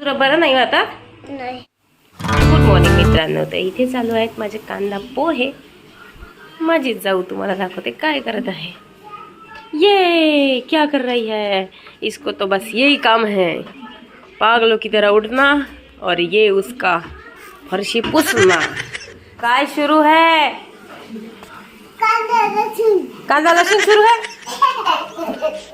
बरं नाही आता? नाही. गुड मॉर्निंग मित्रांनो. तर इथे चालू आहेत माझे कांदा पोहे. माझी जाऊ तुम्हाला दाखवते काय करत आहे. ये क्या कर रही है? इसको तो बस यही काम है. पागलों की तरह उठना और ये उसका फरशी पुसना। काय सुरू है? कांदा लसूण। सुरू आहे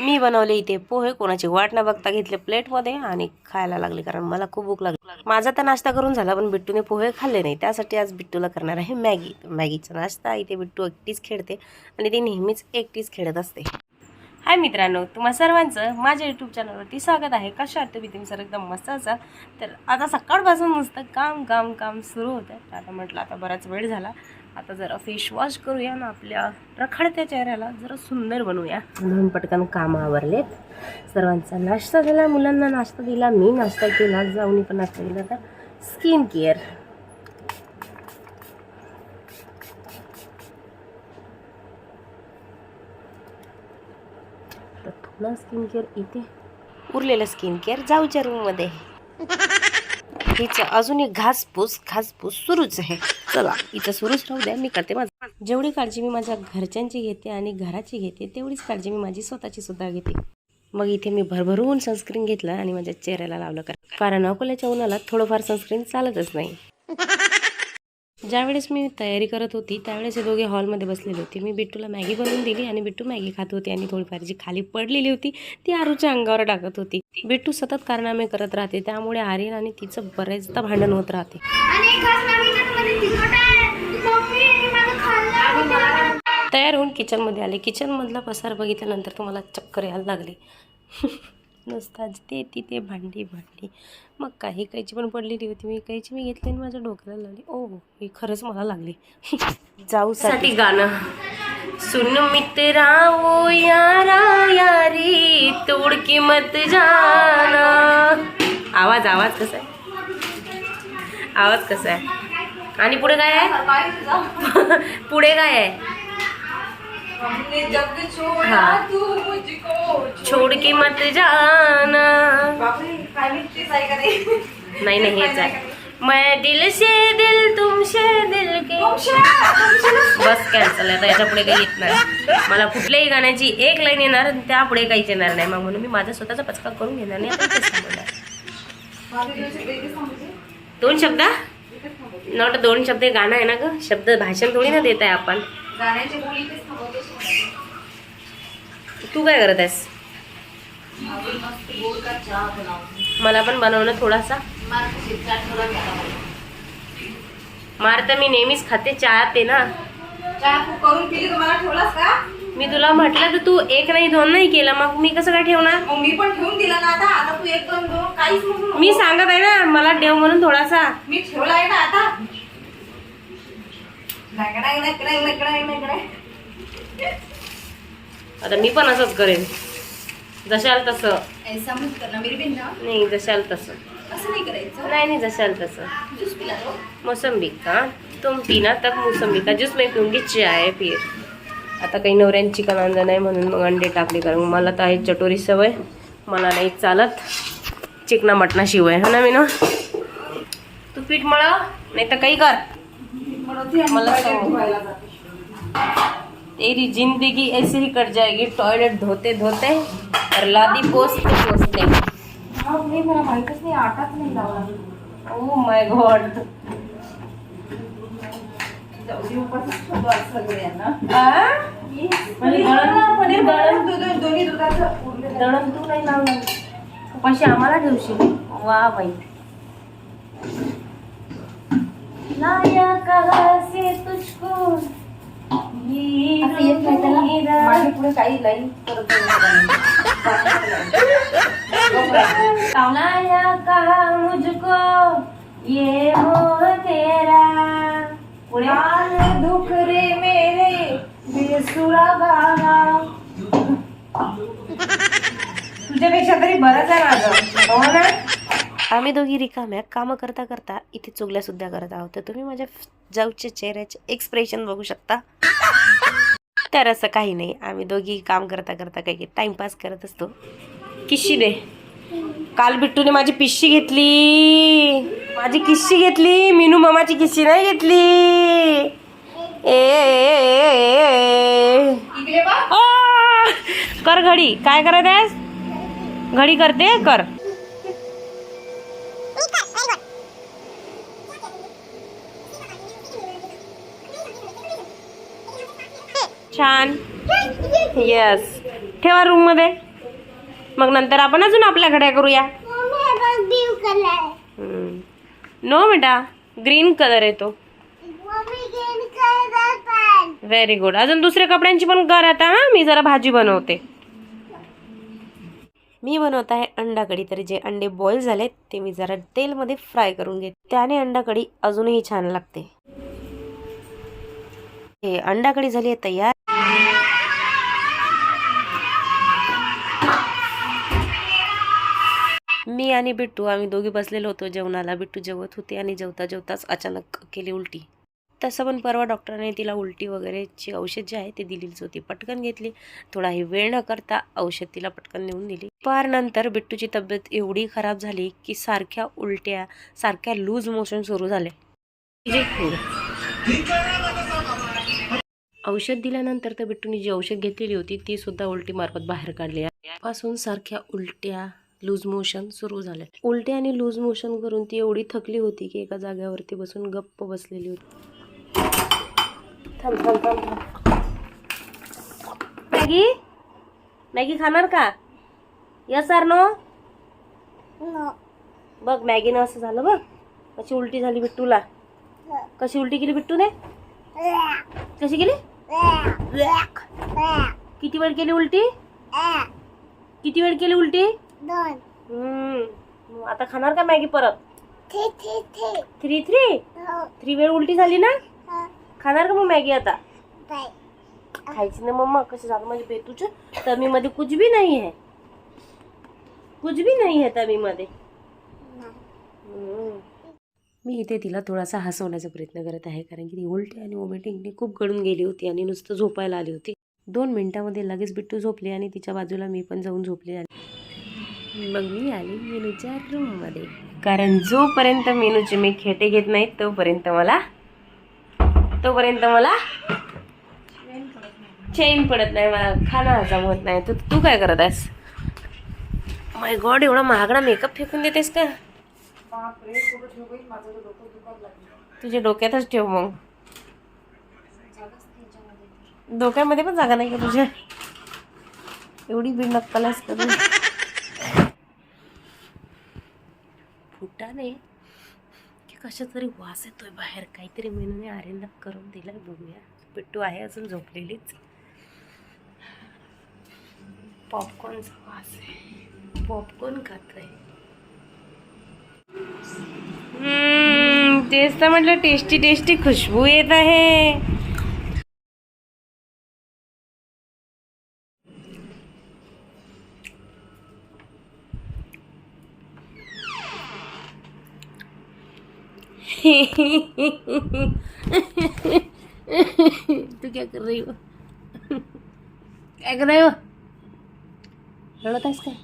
मी बनवले इथे पोहे. कोणाची वाट न बघता घेतले प्लेटमध्ये आणि खायला लागले कारण मला खूप भूक लागली. माझा तर नाश्ता करून झाला पण बिट्टूने पोहे खाल्ले नाही. त्यासाठी आज बिट्टूला करणार आहे मॅगी. मॅगीचा नाश्ता. इथे बिट्टू एकटीच खेळते आणि ती नेहमीच एकटीच खेळत असते. हाय मित्रांनो तुम्हा सर्वांचं माझ्या यूट्यूब चॅनलवरती स्वागत आहे. कशा आहात तुम्ही? तुम्ही सर एकदम मस्त असाल. तर आता सकाळपासून नुसतं काम काम काम सुरू होतं तर आता म्हटलं आता बराच वेळ झाला. आता जरा फेस वॉश करूया ना आपल्या रखडत्या चेहऱ्याला. जरा सुंदर बनवूया. दोन पटकन कामं आवरलेत. सर्वांचा नाश्ता झाला. मुलांना नाश्ता दिला. मी नाश्ता केला. जाऊनी पण नाश्ता केला तर. स्किन केअर तर थोडं स्किन केअर इथे. उरलेलं स्किन केअर जाऊच्या रूममध्ये हिचं अजून एक घासपूस घासपूस सुरूच आहे. चला इथं सुरूच राहू द्या मी करते माझं जेवढी काळजी मी माझ्या घरच्यांची घेते आणि घराची घेते तेवढीच काळजी मी माझी स्वतःची सुद्धा घेते. मग इथे मी भरभरून सनस्क्रीन घेतलं आणि माझ्या चेहऱ्याला लावलं कारण. अकोल्याच्या उन्हाला थोडंफार सनस्क्रीन चालतच नाही. ज्यावेळेस मी तयारी करत होती त्यावेळेस हे दोघे हॉलमध्ये बसलेले होते. मी बिट्टूला मॅगी बनवून दिली आणि बिट्टू मॅगी खात होती आणि थोडीफार जी खाली पडलेली होती ती आरूच्या अंगावर टाकत होती. बिट्टू सतत कारनामे करत राहते त्यामुळे आर्यन आणि तिचं बरेचदा भांडण होत राहते. तयार होऊन किचनमध्ये आले. किचनमधला पसार बघितल्यानंतर तुम्हाला चक्कर यायला लागली. नुसता ते तिथे भांडी भांडी. मग काही कैची पण पडलेली होती. मी कैची मी घेतली आणि माझ्या डोक्याला लागली. ओ ही खरंच मला लागली. जाऊ साठी. गाणं. सुन मित्रा वो यारा यारी तोड की मत जाना. आवाज आवाज कसा आहे? आवाज कसा आहे? आणि पुढे काय आहे? पुढे काय आहे। छोड़ के मत जाना। नहीं नहीं हेच आहे. मैं दिल से दिल तुमसे दिल के। बस कॅन्सल आता याच्यापुढे काही येत नाही. मला कुठल्याही गाण्याची एक लाईन येणार आणि त्या पुढे काहीच येणार नाही. मग म्हणून मी माझा स्वतःचा पचका करून घेणार नाही. दोन शब्द? नॉट दोन शब्द हे गाणं आहे ना ग? शब्द भाषण थोडी ना देत आहे आपण तू काय करत आहेस? मला पण बनवणं थोडासा. मार तर मी नेहमीच खाते चहा ते ना. मी तुला म्हटलं तर तू एक नाही दोन नाही केलं मग मी कसं काय ठेवणार? मी पण ठेवून दिला ना आता. आता तू एक मी सांगत आहे ना मला ठेव म्हणून थोडासा. मी ठेवला आहे ना आता. आता मी पण असंच करेन. जशाल तसं. ऐसा मत करना मेरी बहन ना. नाही जशाल तसं. असं नाही करायचं. नाही नाही जशाल तसं. ज्यूस पिला तो. मौसम्बी का तुम पीना तब मौसम्बी का ज्यूस मैं पिऊंगी चाय फिर आता काही नवऱ्यांची कलांजा नाही म्हणून मग अंडे टाकले कारण मला तर आहे चटोरी सवय. मला नाही चालत. चिकना मटणा शिवाय हा ना मी ना तू पीठ मळा नाही तर काही कर. मला तेरी जिंदगी ऐसे ही कट जाएगी. टॉयलेट धोते धोते और लादी पोसते पोसते नाही. मला माहितच नाही आटाच नाही लावला ओ माय गॉड सगळ्यांना. दळण तू नाही लावणार. पैसे आम्हाला ठेवशील? वा बाई. लाया कहा से तुझको. ये असं येत नाही त्याला. मेरा- मागे पुढे काही लाईन करत लाया कहा मुझको. ये मोह तेरा. दुख रे मेरे बेसुरा गाना तुझ्यापेक्षा तरी बरंच आहे माझं हो ना? आम्ही दोघी रिकाम्या कामं करता करता इथे चुगल्या सुद्धा करत आहोत. तर तुम्ही माझ्या जाऊच्या चेहऱ्याचे एक्सप्रेशन बघू शकता. तर असं काही नाही. आम्ही दोघी काम करता करता काही टाइमपास करत असतो. किशी दे. काल बिट्टूने माझी पिशी घेतली. माझी किस्सी घेतली. मीनू मामाची किस्सी नाही घेतली. ए! कर घडी. काय करत आहेस? घडी करते कर. छान. येस ठेवा रूममध्ये. मग नंतर आपण अजून आपल्या घड्या करूया. नो बेटा. ग्रीन कलर येतो. व्हेरी गुड अजून दुसऱ्या कपड्यांची पण कर आता हा. मी जरा भाजी बनवते. मी बनवत आहे अंडा कढी. तर जे अंडे बॉईल झालेत ते मी जरा तेलमध्ये फ्राय करून घेते. त्याने अंडा कढी अजूनही छान लागते. हे अंडा कढी झाली आहे तयार. मी आणि बिट्टू आम्ही दोघी बसलेलो होतो जेवणाला. बिट्टू जेवत होते आणि जेवता जेवताच अचानक केली उलटी. तसं पण परवा डॉक्टरने तिला उलटी वगैरेची औषध जे आहे ते दिलीच होती. पटकन घेतली. थोडाही वेळ न करता औषध तिला पटकन नेऊन दिली. पार नंतर बिट्टूची तब्येत एवढी खराब झाली की सारख्या उलट्या सारख्या लूज मोशन सुरू झाले. औषध दिल्यानंतर तर बिट्टूने जी औषध घेतलेली होती ती सुद्धा उलटी मार्फत बाहेर काढली. पासून सारख्या उलट्या लूज मोशन सुरू झाले. उलट्या आणि लूज मोशन करून ती एवढी थकली होती की एका जाग्यावरती बसून गप्प बसलेली होती. थांब थांब थांब थांब मॅगी? मॅगी खाणार का? यस आर नो नो बघ मॅगीनं असं झालं बघ. कशी उलटी झाली बिट्टूला. कशी उलटी केली बिट्टूने? कशी केली? किती वेळ केली उलटी? किती वेळ केली उलटी? हम्म. आता खाणार का मॅगी परत? थ्री थ्री थ्री वेळ उलटी झाली ना? खाणार का मग मॅगी आता? खायची ना मम्मा कसं झालं माझ्या बेतूचं? तमी मध्ये कुछ भी नाही है कुछ भी नाही है तमी मध्ये. मी इथे तिला थोडासा हसवण्याचा प्रयत्न करत आहे कारण की ती उलटी आणि वॉमिटिंगने खूप गळून गेली होती आणि नुसतं झोपायला आली होती. दोन मिनिटामध्ये लगेच बिट्टू झोपली आणि तिच्या बाजूला मी पण जाऊन झोपली आणि मग मी आली मेनूच्या रूममध्ये कारण जोपर्यंत मेनूचे मी खेटे घेत नाहीत तोपर्यंत मला तोपर्यंत मला चेन पडत नाही मला खाणं हजाम होत नाही. तू तू काय करत आहेस? माय गॉड एवढा महागडा मेकअप फेकून देतेस का? तुझ्या डोक्यातच ठेव मग. डोक्यामध्ये पण जागा नाही का तुझ्या? एवढी बीड नक्कल का तू? फुटाने कशा तरी वास येतोय बाहेर. काहीतरी मेनूने आरेंदा करून दिला बघूया. पिट्टू आहे अजून झोपलेलीच. पॉपकॉर्नचा वास आहे. पॉपकॉर्न खात आहे हम्म, तेच तर म्हटलं टेस्टी टेस्टी खुशबू येत आहे. तू क्या कर रही हो काय कर रही हो रडत आहेस काय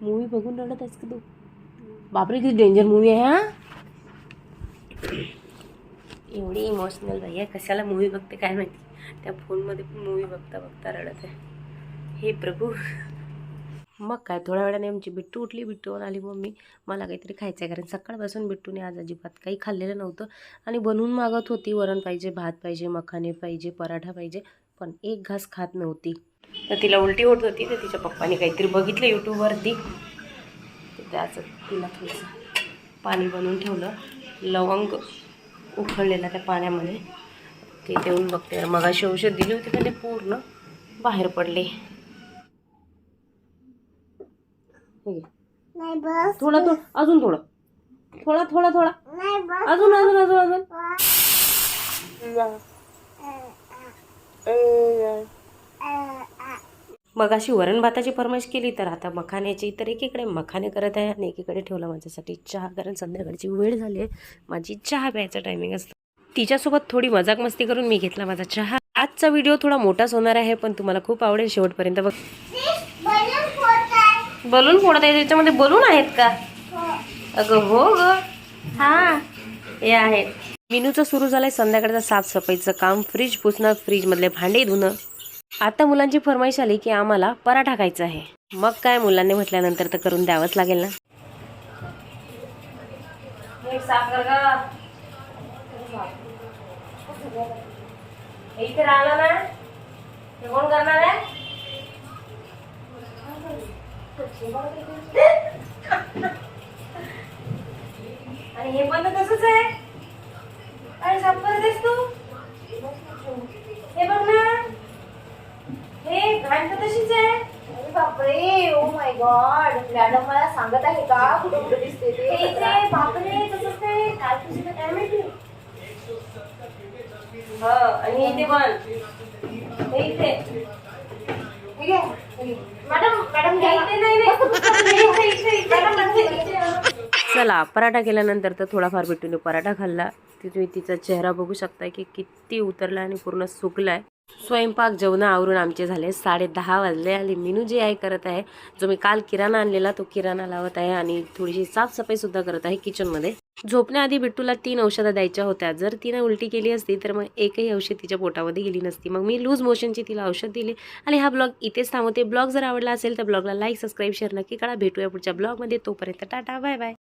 मूवी बघून रडत आहेस का तू बापरे किती डेंजर मूवी आहे हा एवढी इमोशनल बाई आहे कशाला मूवी बघते काय माहिती त्या फोनमध्ये पण मूवी बघता बघता रडत आहे हे प्रभू मग काय थोड्या वेळाने आमची बिट्टू उठली. बिट्टूवर आली मम्मी मला काहीतरी खायचं आहे कारण सकाळपासून बिट्टूने आज अजिबात काही खाल्लेलं नव्हतं आणि बनवून मागत होती. वरण पाहिजे भात पाहिजे मखाने पाहिजे पराठा पाहिजे पण एक घास खात नव्हती. तर तिला उलटी होत होती. तर तिच्या पप्पाने काहीतरी बघितलं यूट्यूबवरती. त्याचं तिला थोडंसं पाणी बनवून ठेवलं. लवंग उखळलेला त्या पाण्यामध्ये. ते देऊन बघते. मग अशी औषध दिली होती पण ते पूर्ण बाहेर पडले. हे घे. नाही बस थोडा थोडा अजून थोडं. थोडा थोडा थोडा. नाही बस अजून अजून अजून अजून. मग अशी वरण भाताची फरमाईश केली तर आता मखाण्याची तर एकीकडे मखाने करत आहे आणि एकीकडे ठेवला माझ्यासाठी चहा कारण संध्याकाळची वेळ झाली आहे. माझी चहा प्यायचा टायमिंग असतो. तिच्यासोबत थोडी मजाक मस्ती करून मी घेतला माझा चहा. आजचा व्हिडिओ थोडा मोठाच होणार आहे पण तुम्हाला खूप आवडेल शेवटपर्यंत बघ. बलून फोडत आहे त्याच्यामध्ये बलून आहेत का? अगं हो ग. हा हे आहेत मिनूचं सुरू झालंय संध्याकाळचं साफसफाईचं काम. फ्रीज पुसणं फ्रीजमधले भांडे धुणं. आता मुलांची फरमाईश आली की आम्हाला पराठा खायचा आहे. मग काय मुलांनी म्हटल्यानंतर तर करून द्यावंच लागेल ना? इथे राहिलं ना? कोण करणार आहे? आणि हे पण तसंच आहे. काय साफ करतेस तू? हे बघ ना. हे घाण तर तशीच आहे. अरे बापरे ओ माय गॉड मॅडम मला सांगत आहे का? कुठे कुठे दिसते ते? इथे बापरे तसंच ते. काय तुझं काय माहिती? हो आणि इथे पण हे इथे ठीक आहे मॅडम मॅडम हे इथे नाही नाही इथे इथे इथे इथे चला पराठा केल्यानंतर तर थोडाफार बिट्टूने पराठा खाल्ला ती तुम्ही तिचा चेहरा बघू शकताय की किती उतरला आणि पूर्ण सुकलाय. स्वयंपाक जेवणं आवरून आमचे झाले साडे दहा वाजले आणि मिनू जे आहे करत आहे जो मी काल किराणा आणलेला तो किराणा लावत आहे आणि थोडीशी साफसफाई सुद्धा करत आहे किचनमध्ये. झोपण्याआधी बिट्टूला तीन औषधं द्यायच्या होत्या. जर तिनं उलटी केली असती तर मग एकही औषध तिच्या पोटामध्ये गेली नसती. मग मी लूज मोशनची तिला औषध दिली आणि हा ब्लॉग इथेच थांबवते. ब्लॉग जर आवडला असेल तर ब्लॉगला लाईक सबस्क्राईब शेअर नक्की करा. भेटूया पुढच्या ब्लॉगमध्ये. तोपर्यंत टाटा बाय बाय.